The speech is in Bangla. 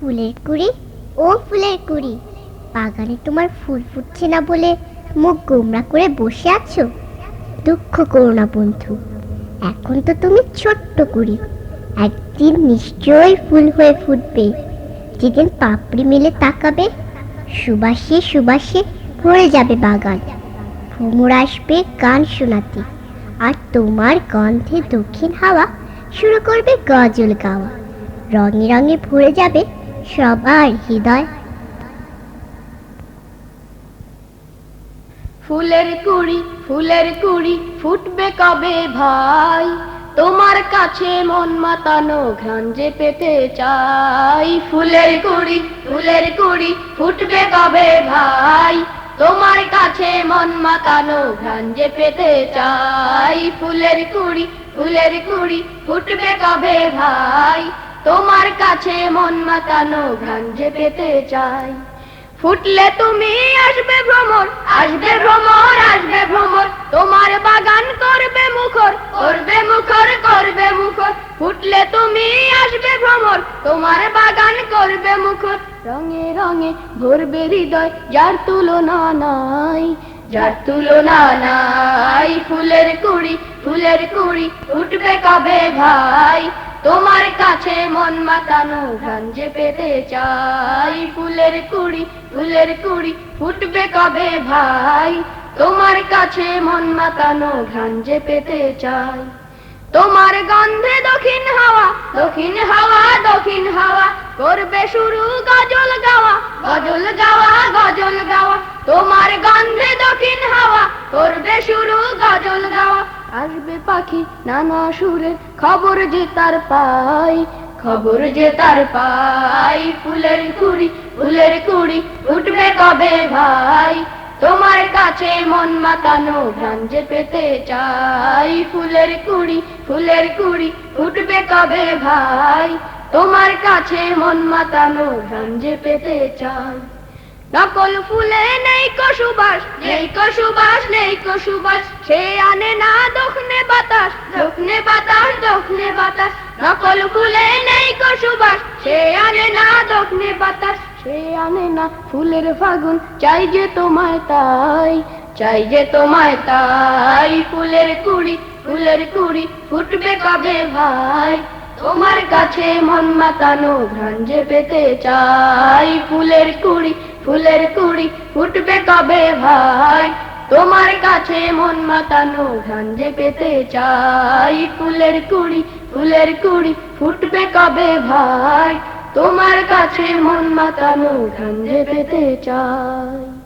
ফুলের কুড়ি, ও ফুলের কুড়ি। বাগানে তোমার ফুল ফুটছে না বলে মুখ গোমরা করে বসে আছো? দুঃখ করো না, বন্ধু। এখন তো তুমি ছোট্ট কুড়ি। একদিন নিশ্চয়ই ফুল হয়ে ফুটবে। যেদিন পাপড়ি মেলে তাকাবে, সুবাসে সুবাসে ভরে যাবে বাগান। ভ্রমর আসবে গান শোনাতে, আর তোমার গন্ধে দক্ষিণ হাওয়া শুরু করবে গজল গাওয়া। রঙে রঙে ভরে যাবে সবার হৃদয়। ফুলের কুড়ি ফুলের কুড়ি ফুটবে কবে ভাই? তোমার কাছে মন মাতানো ঘ্রাণ যে পেতে চাই। ফুলের কুড়ি ফুলের কুড়ি ফুটবে কবে ভাই? তোমার কাছে মন মাতানো ঘ্রাণ যে পেতে চাই। ফুলের কুড়ি ফুলের কুড়ি ফুটবে কবে ভাই? তোমার কাছে মন মাতানো ঘ্রাণ যে পেতে চাই। ফুটলে তুমি আসবে ভ্রমণ আসবে ভ্রমণ আসবে ভ্রমণ তোমার বাগান করবে মুখর, করবে মুখর করবে মুখর। ফুটলে তুমি আসবে ভ্রমর, তোমার বাগান করবে মুখর। রঙে রঙে ভরবে হৃদয়, যার তুলনা নাই, যার তুলনা নাই। ফুলের কুড়ি ফুলের কুড়ি ফুটবে কবে ভাই? তোমার কাছে মন মাতানো ঘ্রাণ যে পেতে চাই। ফুলের কুড়ি ফুলের কুড়ি ফুটবে কবে ভাই? তোমার কাছে মন মাতানো ঘ্রাণ যে পেতে চাই। তোমার গন্ধে দক্ষিণ হাওয়া দক্ষিণ হাওয়া দক্ষিণ হাওয়া, করবে শুরু গজল গাওয়া গজল গাওয়া গজল গাওয়া। তোমার গন্ধে দক্ষিণ হাওয়া, করবে শুরু গজল গাওয়া। আসবে পাখি নানা সুরে, খবর যে তার পাই, খবর যে তার পাই। ফুলের কুড়ি ফুলের কুড়ি উঠবে কবে ভাই? তোমার কাছে মন মাতানো ঘ্রাণ যে পেতে চাই। ফুলের কুড়ি ফুলের কুড়ি উঠবে কবে ভাই। তোমার কাছে মন মাতানো ঘ্রাণ যে পেতে চাই। নকল ফুলে নেই কসুবাস নেই কসুবাস নেই কসুবাস সে আনে না দক্ষিণে বাতাস দক্ষিণে বাতাস দক্ষিণে বাতাস। নকল ফুলে নেই কসুবাস সে আনে না দক্ষিণে বাতাস। সে আনে না ফুলের ফাগুন? চাই যে তোমায় তাই, চাই যে তোমায় তাই। ফুলের কুড়ি ফুলের কুড়ি ফুটবে কবে ভাই? তোমার কাছে মন মাতানো ঘ্রাণ যে পেতে চাই। ফুলের কুড়ি ফুলের কুড়ি ফুটবে কবে ভাই? তোমার কাছে মন মাতানো ঘ্রাণ যে পেতে চাই। ফুলের কুড়ি ফুলের কুড়ি ফুটবে কবে ভাই? তোমার কাছে মন মাতানো ঘ্রাণ যেতে চাই।